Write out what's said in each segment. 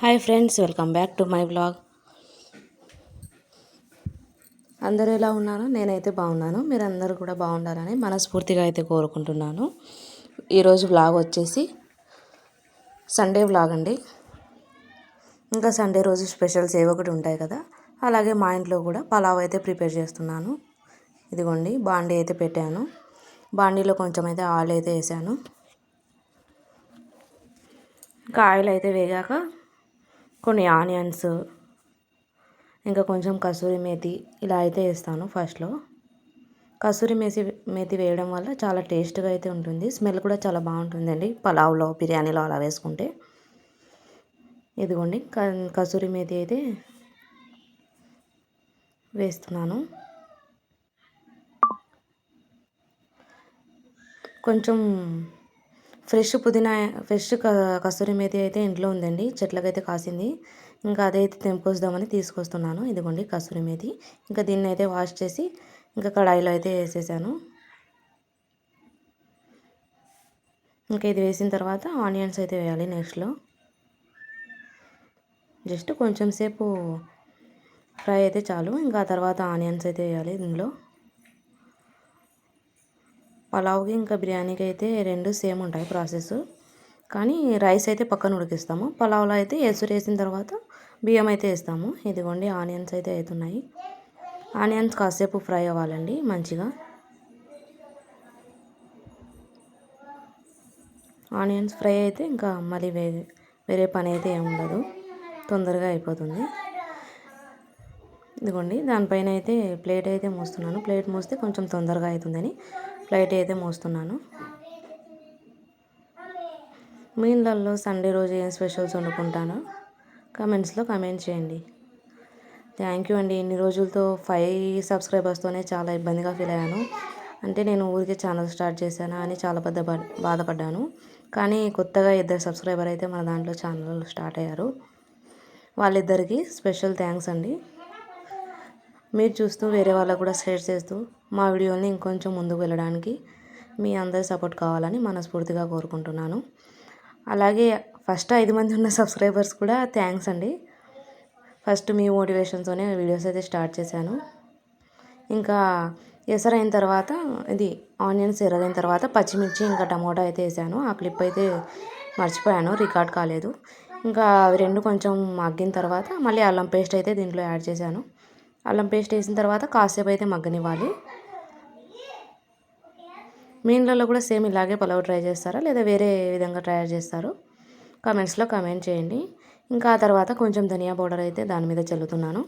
Hi friends welcome back to my blog. అందరూ ఎలా ఉన్నారు? నేనైతే బాగున్నాను. మీరు అందరూ కూడా బాగుండాలని మనస్ఫూర్తిగా అయితే కోరుకుంటున్నాను. ఈరోజు బ్లాగ్ వచ్చేసి సండే బ్లాగ్ అండి. ఇంకా సండే రోజు స్పెషల్స్ ఏవో ఒకటి ఉంటాయి కదా. అలాగే మా ఇంట్లో కూడా పలావ్ అయితే ప్రిపేర్ చేస్తున్నాను. ఇదిగోండి బాండీ అయితే పెట్టాను. బాండీలో కొంచెం అయితే ఆయిల్ అయితే వేసాను. ఇంకా ఆయిల్ అయితే వేగాక కొన్ని ఆనియన్స్ ఇంకా కొంచెం కసూరి మేతి ఇలా అయితే వేస్తాను ఫస్ట్లో. కసూరి మేసి మేతి వేయడం వల్ల చాలా టేస్ట్గా అయితే ఉంటుంది. స్మెల్ కూడా చాలా బాగుంటుందండి. పలావ్లో బిర్యానీలో అలా వేసుకుంటే. ఇదిగోండి కసూరి మేతి అయితే వేస్తున్నాను. కొంచెం ఫ్రెష్ పుదీనా ఫ్రెష్ కస్తూరి మేతి అయితే ఇంట్లో ఉందండి. చెట్లకైతే కాసింది. ఇంకా అదైతే తెంపుకొస్తామని తీసుకొస్తున్నాను. ఇదిగోండి కస్తూరి మేతి. ఇంకా దీన్ని అయితే వాష్ చేసి ఇంకా కడాయిలో అయితే వేసేసాను. ఇంకా ఇది వేసిన తర్వాత ఆనియన్స్ అయితే వేయాలి నెక్స్ట్లో. జస్ట్ కొంచెం సేపు ఫ్రై అయితే చాలు. ఇంకా తర్వాత ఆనియన్స్ అయితే వేయాలి దీనిలో పలావ్కి ఇంకా బిర్యానీకి అయితే రెండు సేమ్ ఉంటాయి ప్రాసెస్. కానీ రైస్ అయితే పక్కన ఉడికిస్తాము. పలావ్లో అయితే ఎసురు వేసిన తర్వాత బియ్యం అయితే వేస్తాము. ఇదిగోండి ఆనియన్స్ అయితే అవుతున్నాయి. ఆనియన్స్ కాసేపు ఫ్రై అవ్వాలండి మంచిగా. ఆనియన్స్ ఫ్రై అయితే ఇంకా మళ్ళీ వేరే వేరే పని అయితే ఏమి ఉండదు. తొందరగా అయిపోతుంది. ఇదిగోండి దానిపైన అయితే ప్లేట్ అయితే మోస్తున్నాను. ప్లేట్ మూస్తే కొంచెం తొందరగా అవుతుందని ఫ్లైట్ అయితే మోస్తున్నాను. మీ ఇళ్ళల్లో సండే రోజు ఏం స్పెషల్స్ వండుకుంటానో? కమెంట్స్లో కమెంట్ చేయండి. థ్యాంక్ యూ అండి. ఇన్ని రోజులతో ఫైవ్ సబ్స్క్రైబర్స్తోనే చాలా ఇబ్బందిగా ఫీల్ అయ్యాను. అంటే నేను ఊరికే ఛానల్ స్టార్ట్ చేశానా అని చాలా పెద్ద బాధపడ్డాను. కానీ కొత్తగా ఇద్దరు సబ్స్క్రైబర్ అయితే మన దాంట్లో ఛానల్ స్టార్ట్ అయ్యారు. వాళ్ళిద్దరికీ స్పెషల్ థ్యాంక్స్ అండి. మీరు చూస్తూ వేరే వాళ్ళకు కూడా షేర్ చేస్తూ మా వీడియోని ఇంకొంచెం ముందుకు వెళ్ళడానికి మీ అందరి సపోర్ట్ కావాలని మనస్ఫూర్తిగా కోరుకుంటున్నాను. అలాగే ఫస్ట్ ఐదు మంది ఉన్న సబ్స్క్రైబర్స్ కూడా థ్యాంక్స్ అండి. ఫస్ట్ మీ మోటివేషన్తోనే వీడియోస్ అయితే స్టార్ట్ చేశాను. ఇంకా ఎసరైన తర్వాత ఇది ఆనియన్స్ ఎర్రగైన తర్వాత పచ్చిమిర్చి ఇంకా టమోటా అయితే వేసాను. ఆ క్లిప్ అయితే మర్చిపోయాను రికార్డ్ కాలేదు. ఇంకా అవి రెండు కొంచెం మగ్గిన తర్వాత మళ్ళీ అల్లం పేస్ట్ అయితే దీంట్లో యాడ్ చేశాను. అల్లం పేస్ట్ వేసిన తర్వాత కాసేపు అయితే మగ్గనివ్వాలి. మీ ఇంట్లో కూడా సేమ్ ఇలాగే పలావ్ ట్రై చేస్తారా? లేదా వేరే విధంగా ట్రై చేస్తారు? కామెంట్స్లో కామెంట్ చేయండి. ఇంకా ఆ తర్వాత కొంచెం ధనియా పౌడర్ అయితే దాని మీద చల్లుతున్నాను.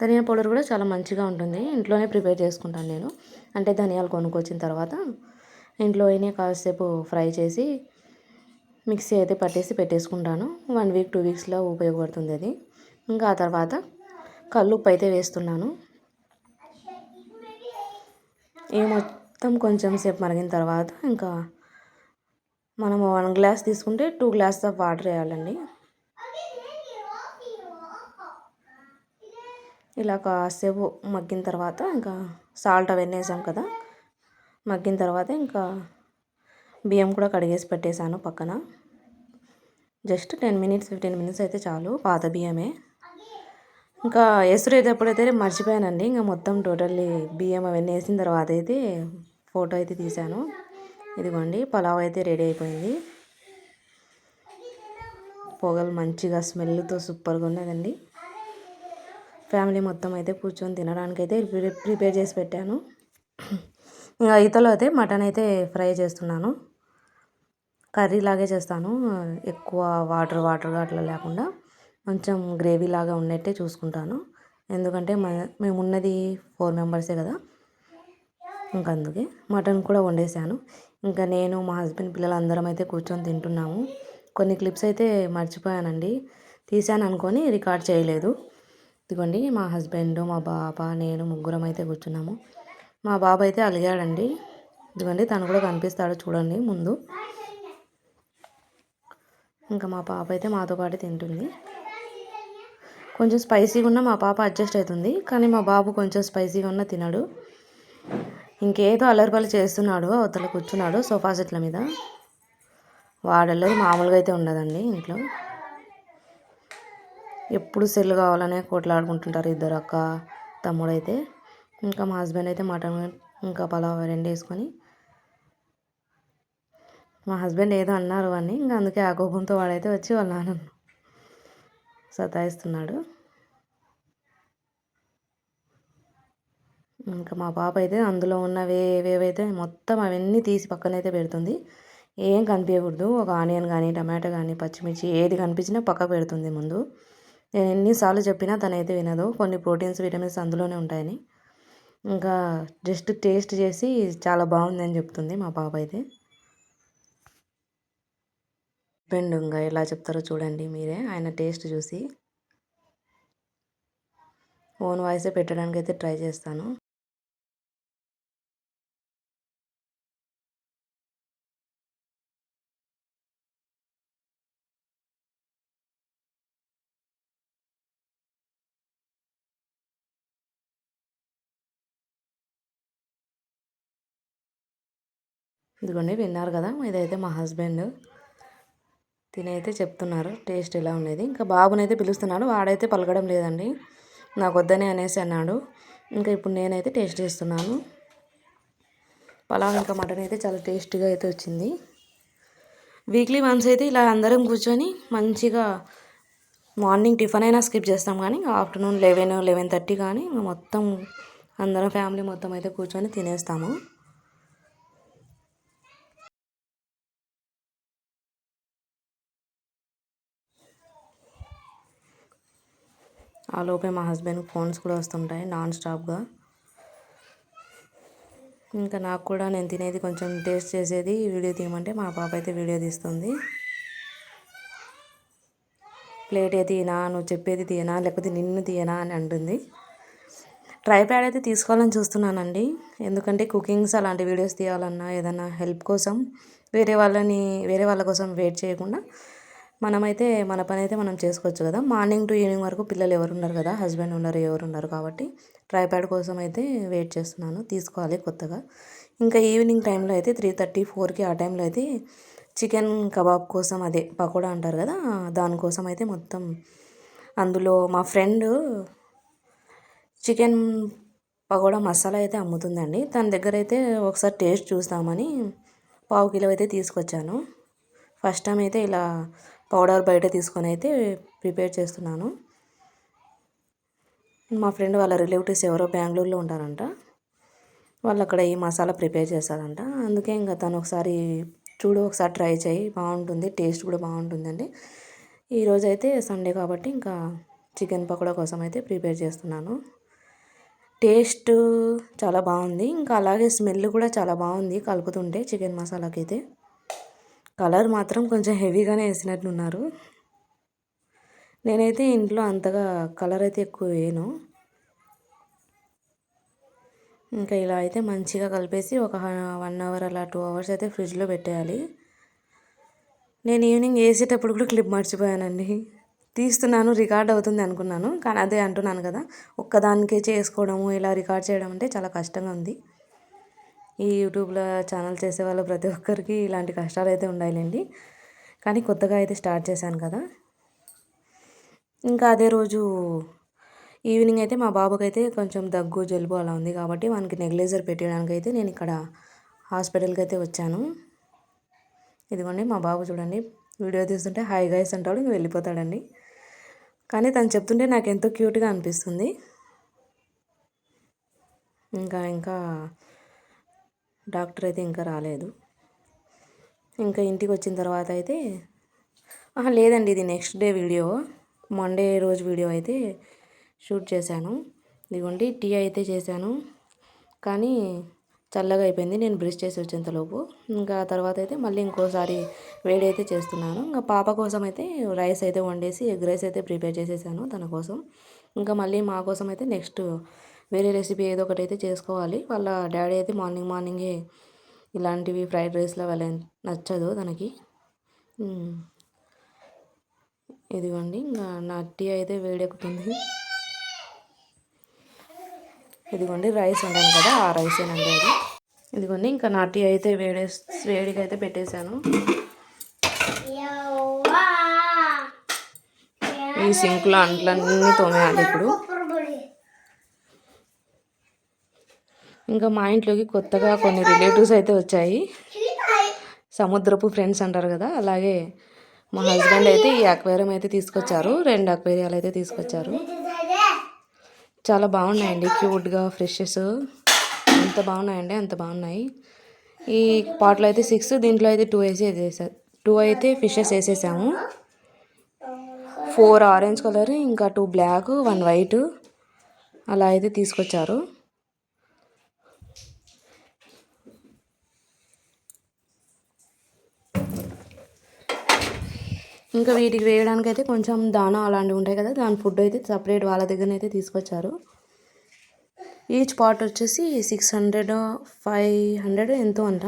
ధనియా పౌడర్ కూడా చాలా మంచిగా ఉంటుంది. ఇంట్లోనే ప్రిపేర్ చేసుకుంటాను నేను. అంటే ధనియాలు కొనుక్కొచ్చిన తర్వాత ఇంట్లోనే కాసేపు ఫ్రై చేసి మిక్సీ అయితే పట్టేసి పెట్టేసుకుంటాను. వన్ వీక్ టూ వీక్స్లో ఉపయోగపడుతుంది అది. ఇంకా ఆ తర్వాత కల్లుప్పు అయితే వేస్తున్నాను. ఇవి మొత్తం కొంచెం సేపు మరిగిన తర్వాత ఇంకా మనం వన్ గ్లాస్ తీసుకుంటే టూ గ్లాస్ ఆఫ్ వాటర్ వేయాలండి. ఇలా కాసేపు మగ్గిన తర్వాత ఇంకా సాల్ట్ అవన్నీ వేసాం కదా. మగ్గిన తర్వాత ఇంకా బియ్యం కూడా కడిగేసి పెట్టేశాను పక్కన. Just ten minutes fifteen minutes అయితే చాలు పాత బియ్యమే. ఇంకా ఎసురు ఎప్పుడైతే మర్చిపోయానండి. ఇంకా మొత్తం టోటల్లీ బియ్యం అవన్నీ వేసిన తర్వాత అయితే ఫోటో అయితే తీశాను. ఇదిగోండి పలావ్ అయితే రెడీ అయిపోయింది. పొగలు మంచిగా స్మెల్తో సూపర్గా ఉన్నదండి ఫ్యామిలీ మొత్తం అయితే కూర్చొని తినడానికి అయితే ప్రిపేర్ చేసి పెట్టాను. ఇంకా ఈతలో అయితే మటన్ అయితే ఫ్రై చేస్తున్నాను. కర్రీ లాగే చేస్తాను. ఎక్కువ వాటర్ వాటర్గా అట్లా లేకుండా. కొంచెం గ్రేవీ లాగా ఉన్నట్టే చూసుకుంటాను. ఎందుకంటే మేము ఉన్నది ఫోర్ మెంబర్సే కదా. ఇంకా అందుకే మటన్ కూడా వండేసాను ఇంకా నేను మా హస్బెండ్ పిల్లలు అందరం అయితే కూర్చొని తింటున్నాము. కొన్ని క్లిప్స్ అయితే మర్చిపోయానండి. తీసాను అనుకొని రికార్డ్ చేయలేదు. ఇదిగోండి మా హస్బెండ్ మా బాబా నేను ముగ్గురం అయితే కూర్చున్నాము. మా బాబు అయితే అలిగాడండి. ఇదిగోండి తను కూడా కనిపిస్తాడు చూడండి ముందు. ఇంకా మా పాప అయితే మాతో పాటు తింటుంది. కొంచెం స్పైసీగా ఉన్న మా పాప అడ్జస్ట్ అవుతుంది కానీ మా బాబు కొంచెం స్పైసీగా ఉన్న తినడు. ఇంకేదో అల్లరిపల్లి చేస్తున్నాడు అవతల కూర్చున్నాడు సోఫా సెట్ల మీద. వాడల్లరి మామూలుగా అయితే ఉండదండి ఇంట్లో. ఎప్పుడు సెల్ కావాలనే కోట్లాడుకుంటుంటారు ఇద్దరు అక్క తమ్ముడైతే. ఇంకా మా హస్బెండ్ అయితే మటన్ ఇంకా పలావ్ రెండు వేసుకొని. మా హస్బెండ్ ఏదో అన్నారు అని ఇంకా అందుకే ఆ కోపంతో వాడైతే వచ్చి వాళ్ళ నాన్న సతాయిస్తున్నాడు. ఇంకా మా పాప అయితే అందులో ఉన్నవి ఏవేవైతే మొత్తం అవన్నీ తీసి పక్కనైతే పెడుతుంది. ఏం కనిపించకూడదు ఒక ఆనియన్ కానీ టమాటో కానీ పచ్చిమిర్చి ఏది కనిపించినా పక్క పెడుతుంది ముందు. నేను ఎన్నిసార్లు చెప్పినా తనైతే వినదు. కొన్ని ప్రోటీన్స్ విటమిన్స్ అందులోనే ఉంటాయని. ఇంకా జస్ట్ టేస్ట్ చేసి చాలా బాగుందని చెప్తుంది మా పాప అయితే. హస్బెండ్ ఇంకా ఎలా చెప్తారో చూడండి మీరే ఆయన టేస్ట్ చూసి. ఓన్ వాయిసే పెట్టడానికి అయితే ట్రై చేస్తాను. ఇదిగోండి విన్నారు కదా ఇదైతే మా హస్బెండ్. తినైతే చెప్తున్నారు. టేస్ట్ ఎలా ఉండేది. ఇంకా బాబునైతే పిలుస్తున్నాడు. వాడైతే పలకడం లేదండి. నాకు వద్దని అనేసి అన్నాడు. ఇంకా ఇప్పుడు నేనైతే టేస్ట్ చేస్తున్నాను. పలావ్ ఇంకా మటన్ అయితే చాలా టేస్టీగా అయితే వచ్చింది. వీక్లీ వన్స్ అయితే ఇలా అందరం కూర్చొని మంచిగా మార్నింగ్ టిఫిన్ అయినా స్కిప్ చేస్తాం కానీ ఆఫ్టర్నూన్ లెవెన్ లెవెన్ థర్టీ కానీ మొత్తం అందరం ఫ్యామిలీ మొత్తం అయితే కూర్చొని తినేస్తాము. ఆ లోపే మా హస్బెండ్ ఫోన్స్ కూడా వస్తుంటాయి నాన్ స్టాప్గా. ఇంకా నాకు కూడా నేను తినేది కొంచెం టేస్ట్ చేసేది వీడియో తీయమంటే మా పాప అయితే వీడియో తీస్తుంది. ప్లేట్ ఏ తీయనా నువ్వు చెప్పేది తీయనా లేకపోతే నిన్ను తీయనా అని అంటుంది. ట్రై ప్యాడ్ అయితే తీసుకోవాలని చూస్తున్నానండి. ఎందుకంటే కుకింగ్స్ అలాంటి వీడియోస్ తీయాలన్నా ఏదన్నా హెల్ప్ కోసం వేరే వాళ్ళని వేరే వాళ్ళ కోసం వెయిట్ చేయకుండా మనమైతే మన పని అయితే మనం చేసుకోవచ్చు కదా. మార్నింగ్ టు ఈవినింగ్ వరకు పిల్లలు ఎవరు ఉన్నారు కదా హస్బెండ్ ఉన్నారు ఎవరు ఉన్నారు కాబట్టి ట్రైప్యాడ్ కోసం అయితే వెయిట్ చేస్తున్నాను. తీసుకోవాలి కొత్తగా. ఇంకా ఈవినింగ్ టైంలో అయితే త్రీ థర్టీ ఫోర్కి ఆ టైంలో అయితే చికెన్ కబాబ్ కోసం అదే పకోడా అంటారు కదా దానికోసం అయితే మొత్తం అందులో మా ఫ్రెండ్ చికెన్ పకోడా మసాలా అయితే అమ్ముతుందండి. తన దగ్గర అయితే ఒకసారి టేస్ట్ చూస్తామని పావు కిలో అయితే తీసుకొచ్చాను. ఫస్ట్ టైం అయితే ఇలా పౌడర్ బయట తీసుకొని అయితే ప్రిపేర్ చేస్తున్నాను. మా ఫ్రెండ్ వాళ్ళ రిలేటివ్స్ ఎవరో బెంగళూరులో ఉంటారంట. వాళ్ళు అక్కడ ఈ మసాలా ప్రిపేర్ చేస్తారంట. అందుకే ఇంకా తను ఒకసారి చూడు ఒకసారి ట్రై చేయి బాగుంటుంది టేస్ట్ కూడా బాగుంటుందండి. ఈరోజు అయితే సండే కాబట్టి ఇంకా చికెన్ పకోడా కోసం అయితే ప్రిపేర్ చేస్తున్నాను. టేస్ట్ చాలా బాగుంది. ఇంకా అలాగే స్మెల్ కూడా చాలా బాగుంది కలుపుతుంటే చికెన్ మసాలాకి అయితే కలర్ మాత్రం కొంచెం హెవీగానే వేసినట్టున్నారు నేనైతే ఇంట్లో అంతగా కలర్ అయితే ఎక్కువ వేయను. ఇంకా ఇలా అయితే మంచిగా కలిపేసి ఒక వన్ అవర్ అలా టూ అవర్స్ అయితే ఫ్రిడ్జ్లో పెట్టేయాలి. నేను ఈవినింగ్ వేసేటప్పుడు కూడా క్లిప్ మర్చిపోయానండి. తీస్తున్నాను రికార్డ్ అవుతుంది అనుకున్నాను కానీ అదే అంటున్నాను కదా ఒక్కదానికే చేసుకోవడము ఇలా రికార్డ్ చేయడం అంటే చాలా కష్టంగా ఉంది. ఈ యూట్యూబ్లో ఛానల్ చేసే వాళ్ళు ప్రతి ఒక్కరికి ఇలాంటి కష్టాలు అయితే ఉండాలండి కానీ కొత్తగా అయితే స్టార్ట్ చేశాను కదా. ఇంకా అదే రోజు ఈవినింగ్ అయితే మా బాబుకి అయితే కొంచెం దగ్గు జలుబు అలా ఉంది కాబట్టి వానికి నెగ్లైజర్ పెట్టడానికి అయితే నేను ఇక్కడ హాస్పిటల్కి అయితే వచ్చాను. ఇదిగోండి మా బాబు చూడండి వీడియో తీస్తుంటే హై గైస్ అంటాడు ఇంక వెళ్ళిపోతాడండి. కానీ తను చెప్తుంటే నాకు ఎంతో క్యూట్గా అనిపిస్తుంది. ఇంకా ఇంకా డాక్టర్ అయితే ఇంకా రాలేదు. ఇంకా ఇంటికి వచ్చిన తర్వాత అయితే లేదండి ఇది నెక్స్ట్ డే వీడియో. మండే రోజు వీడియో అయితే షూట్ చేశాను. ఇదిగోండి టీ అయితే చేశాను. కానీ చల్లగా అయిపోయింది. నేను బ్రష్ చేసి వచ్చేంతలోపు. ఇంకా తర్వాత అయితే మళ్ళీ ఇంకోసారి వేడి అయితే చేస్తున్నాను. ఇంకా పాప కోసం అయితే రైస్ అయితే వండేసి ఎగ్ రైస్ అయితే ప్రిపేర్ చేసేసాను తన కోసం. ఇంకా మళ్ళీ మా కోసం అయితే నెక్స్ట్ వేరే రెసిపీ ఏదో ఒకటి అయితే చేసుకోవాలి. వాళ్ళ డాడీ అయితే మార్నింగ్ మార్నింగే ఇలాంటివి ఫ్రైడ్ రైస్లో వాళ్ళ నచ్చదు తనకి. ఇదిగోండి ఇంకా నా టీ అయితే వేడెక్కుతుంది. ఇదిగోండి రైస్ ఉండాలి కదా ఆ రైసేనండి అది ఇదిగోండి ఇంకా నా టీ అయితే వేడే వేడిగా అయితే పెట్టేశాను. ఈ సింక్లో అంట్లన్నీ తోమేయాలి ఇప్పుడు. ఇంకా మా ఇంట్లోకి కొత్తగా కొన్ని రిలేటివ్స్ అయితే వచ్చాయి. సముద్రపు ఫ్రెండ్స్ అంటారు కదా అలాగే మా హస్బెండ్ అయితే ఈ అక్వేరియం అయితే తీసుకొచ్చారు. రెండు అక్వేరియాలు అయితే తీసుకొచ్చారు. చాలా బాగున్నాయండి క్యూట్గా ఫ్రెషెస్ ఎంత బాగున్నాయండి అంత బాగున్నాయి. ఈ పాట్లో అయితే సిక్స్ దీంట్లో అయితే టూ వేసి వేసేసారు టూ అయితే ఫిషెస్ వేసేసాము. ఫోర్ ఆరెంజ్ కలర్ ఇంకా టూ బ్లాక్ వన్ వైట్ అలా అయితే తీసుకొచ్చారు. ఇంకా వీటికి వేయడానికి అయితే కొంచెం దానా అలాంటివి ఉంటాయి కదా దాని ఫుడ్ అయితే సపరేట్ వాళ్ళ దగ్గర అయితే తీసుకొచ్చారు. ఈచ్ పాట్ వచ్చేసి సిక్స్ హండ్రెడ్ ఫైవ్ హండ్రెడ్ ఎంతో అంట.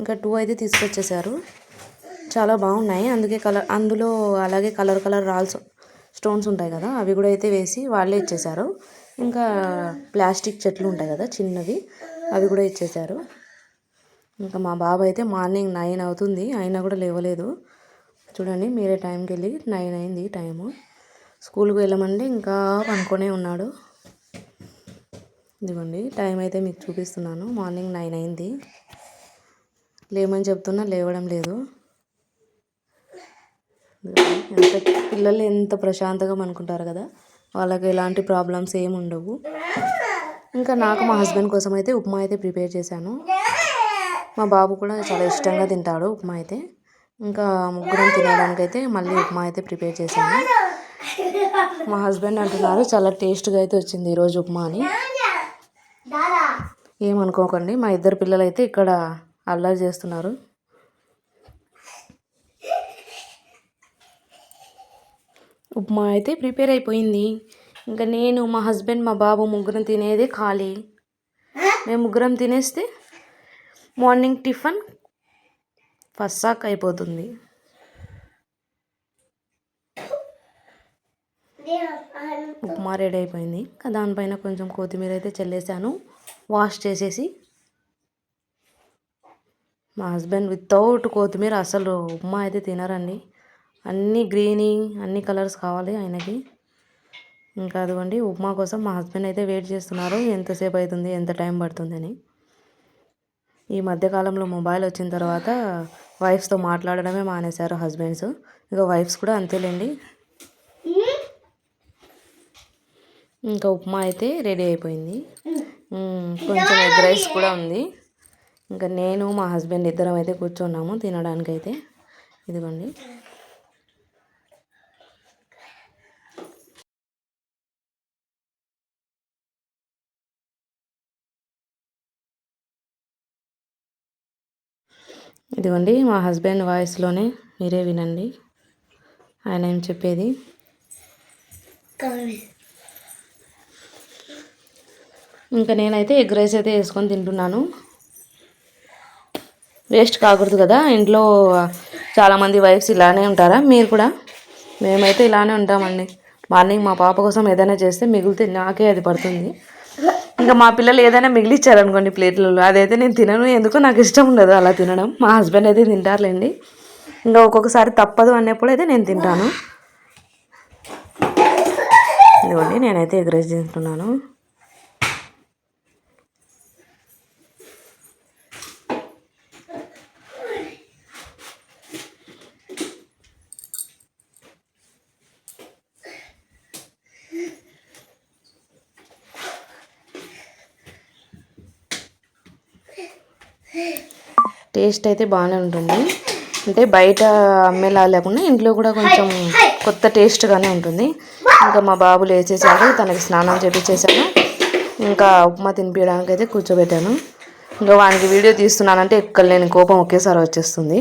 ఇంకా టూ అయితే తీసుకొచ్చేసారు. చాలా బాగున్నాయి. అందుకే కలర్ అందులో అలాగే కలర్ కలర్ రాల్స్ స్టోన్స్ ఉంటాయి కదా అవి కూడా అయితే వేసి వాళ్ళే ఇచ్చేసారు. ఇంకా ప్లాస్టిక్ చెట్లు ఉంటాయి కదా చిన్నవి అవి కూడా ఇచ్చేసారు. ఇంకా మా బాబు అయితే మార్నింగ్ నైన్ అవుతుంది అయినా కూడా లేవలేదు. చూడండి మీరే టైంకి వెళ్ళి నైన్ అయింది టైము. స్కూల్కి వెళ్ళమంటే ఇంకా పనుకొనే ఉన్నాడు. ఇదిగోండి టైం అయితే మీకు చూపిస్తున్నాను. మార్నింగ్ నైన్ అయింది. లేమని చెప్తున్నా లేవడం లేదు. ఎంత పిల్లలు ఎంత ప్రశాంతంగా అనుకుంటారు కదా వాళ్ళకి ఎలాంటి ప్రాబ్లమ్స్ ఏమి ఉండవు. ఇంకా నాకు మా హస్బెండ్ కోసం అయితే ఉప్మా అయితే ప్రిపేర్ చేశాను. మా బాబు కూడా చాలా ఇష్టంగా తింటాడు ఉప్మా అయితే. ఇంకా ముగ్గురం తినడానికి అయితే మళ్ళీ ఉప్మా అయితే ప్రిపేర్ చేశాను. మా హస్బెండ్ అంటున్నారు చాలా టేస్ట్గా అయితే వచ్చింది ఈరోజు ఉప్మా అని. ఏమనుకోకండి మా ఇద్దరు పిల్లలు అయితే ఇక్కడ అల్లరి చేస్తున్నారు. ఉప్మా అయితే ప్రిపేర్ అయిపోయింది. ఇంకా నేను మా హస్బెండ్ మా బాబు ముగ్గురం తినేదే ఖాళీ. మేము ముగ్గురం తినేస్తే మార్నింగ్ టిఫిన్ ఫస్సాక్ అయిపోతుంది ఉప్మా రెడీ అయిపోయింది దానిపైన కొంచెం కొత్తిమీర అయితే చల్లేసాను వాష్ చేసేసి మా హస్బెండ్ వితౌట్ కొత్తిమీర అసలు ఉప్మా అయితే తినరండి. అన్ని గ్రీనీ అన్ని కలర్స్ కావాలి ఆయనకి. ఇంకా అదిగోండి ఉప్మా కోసం మా హస్బెండ్ అయితే వెయిట్ చేస్తున్నారు. ఎంతసేపు అవుతుంది ఎంత టైం పడుతుందని. ఈ మధ్యకాలంలో మొబైల్ వచ్చిన తర్వాత వైఫ్స్తో మాట్లాడడమే మానేశారు హస్బెండ్స్. ఇక వైఫ్స్ కూడా అంతేలేండి. ఇంకా ఉప్మా అయితే రెడీ అయిపోయింది. కొంచెం ఎగ్ రైస్ కూడా ఉంది. ఇంకా నేను మా హస్బెండ్ ఇద్దరం అయితే కూర్చున్నాము తినడానికైతే. ఇదిగోండి. ఇదిగోండి మా హస్బెండ్ వాయిస్లోనే మీరే వినండి. ఆయన ఏం చెప్పేది? ఇంకా నేనైతే ఎగ్ రైస్ అయితే వేసుకొని తింటున్నాను. వేస్ట్ కాకూడదు కదా ఇంట్లో చాలామంది వైఫ్స్ ఇలానే ఉంటారా? మీరు కూడా? మేమైతే ఇలానే ఉంటామండి. మార్నింగ్ మా పాప కోసం ఏదైనా చేస్తే మిగిలితే నాకే అది పడుతుంది. ఇంకా మా పిల్లలు ఏదైనా మిగిలిచ్చారనుకోండి ప్లేట్లలో. అదైతే నేను తినను. ఎందుకో నాకు ఇష్టం ఉండదు అలా తినడం. మా హస్బెండ్ అయితే తింటారులేండి. ఇంకా ఒక్కొక్కసారి తప్పదు అన్నప్పుడు అయితే నేను తింటాను. ఇదిగోండి నేనైతే ఎగ్ రైస్ తింటున్నాను టేస్ట్ అయితే బాగానే ఉంటుంది. అంటే బయట అమ్మేలా లేకుండా ఇంట్లో కూడా కొంచెం కొత్త టేస్ట్గానే ఉంటుంది. ఇంకా మా బాబు లేచేసాడు తనకి స్నానం చేపించేసాను ఇంకా ఉప్మా తినిపించడానికి అయితే కూర్చోబెట్టాను. ఇంకా వానికి వీడియో తీస్తున్నానంటే ఎక్కడ లేని కోపం ఒకేసారి వచ్చేస్తుంది.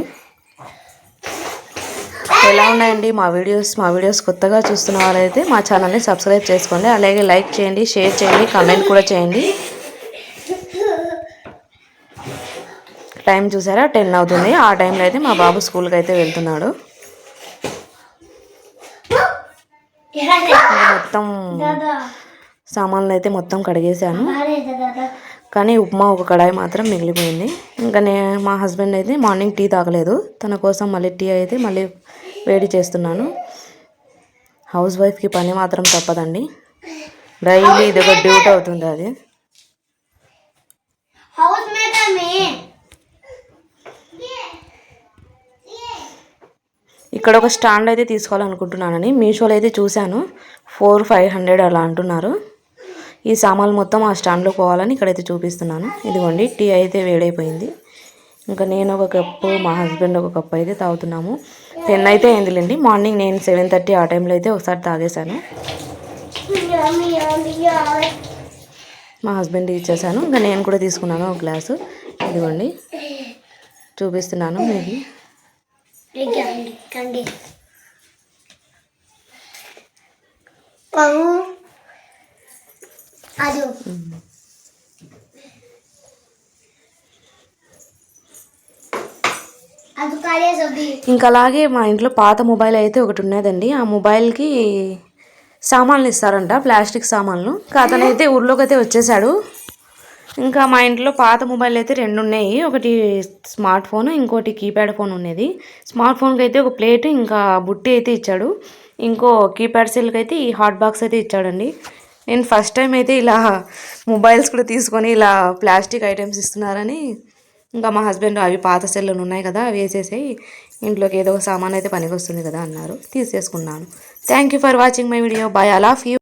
ఎలా ఉన్నాయండి మా వీడియోస్? మా వీడియోస్ కొత్తగా చూస్తున్న వాళ్ళైతే మా ఛానల్ని సబ్స్క్రైబ్ చేసుకోండి. అలాగే లైక్ చేయండి షేర్ చేయండి కమెంట్ కూడా చేయండి. టైం చూసారా? టెన్ అవుతుంది. ఆ టైంలో అయితే మా బాబు స్కూల్కి అయితే వెళ్తున్నాడు. మొత్తం సామాన్లు అయితే మొత్తం కడిగేశాను. కానీ ఉప్మా ఒక కడాయి మాత్రం మిగిలిపోయింది. ఇంకా నే మా హస్బెండ్ అయితే మార్నింగ్ టీ తాగలేదు. తన కోసం మళ్ళీ టీ అయితే మళ్ళీ వేడి చేస్తున్నాను. హౌస్ వైఫ్కి పని మాత్రం తప్పదండి. డైలీ ఇది ఒక డ్యూటీ అవుతుంది అది. ఇక్కడ ఒక స్టాండ్ అయితే తీసుకోవాలనుకుంటున్నానని మీషోలో అయితే చూశాను. ఫోర్ ఫైవ్ హండ్రెడ్ అలా అంటున్నారు. ఈ సామాన్లు మొత్తం ఆ స్టాండ్లో పోవాలని ఇక్కడైతే చూపిస్తున్నాను. ఇదిగోండి టీ అయితే వేడైపోయింది. ఇంకా నేను ఒక కప్పు మా హస్బెండ్ ఒక కప్పు అయితే తాగుతున్నాము. టెన్ అయితే అయిందిలేండి. మార్నింగ్ నేను సెవెన్ థర్టీ ఆ టైంలో అయితే ఒకసారి తాగేశాను. మా హస్బెండ్ ఇచ్చేసాను ఇంకా నేను కూడా తీసుకున్నాను ఒక గ్లాసు. ఇదిగోండి చూపిస్తున్నాను మీకు ఇంకా అలాగే మా ఇంట్లో పాత మొబైల్ అయితే ఒకటి ఉన్నదండి. ఆ మొబైల్కి సామాన్లు ఇస్తారంట ప్లాస్టిక్ సామాన్లు. అతనైతే ఊర్లోకి అయితే వచ్చేసాడు. ఇంకా మా ఇంట్లో పాత మొబైల్ అయితే రెండు ఉన్నాయి ఒకటి స్మార్ట్ ఫోన్ ఇంకోటి కీప్యాడ్ ఫోన్ ఉన్నది. స్మార్ట్ ఫోన్కి అయితే ఒక ప్లేట్ ఇంకా బుట్టి అయితే ఇచ్చాడు. ఇంకో కీప్యాడ్ సెల్కి అయితే ఈ హాట్ బాక్స్ అయితే ఇచ్చాడండి. నేను ఫస్ట్ టైం అయితే ఇలా మొబైల్స్ కూడా తీసుకొని ఇలా ప్లాస్టిక్ ఐటమ్స్ ఇస్తున్నారని ఇంకా మా హస్బెండ్ అవి పాత సెల్లు ఉన్నాయి కదా అవి వేసేసాయి. ఇంట్లోకి ఏదో ఒక సామాన్ అయితే పనికి వస్తుంది కదా అన్నారు. తీసేసుకున్నాను. Thank you for watching my video. Bye. All of you.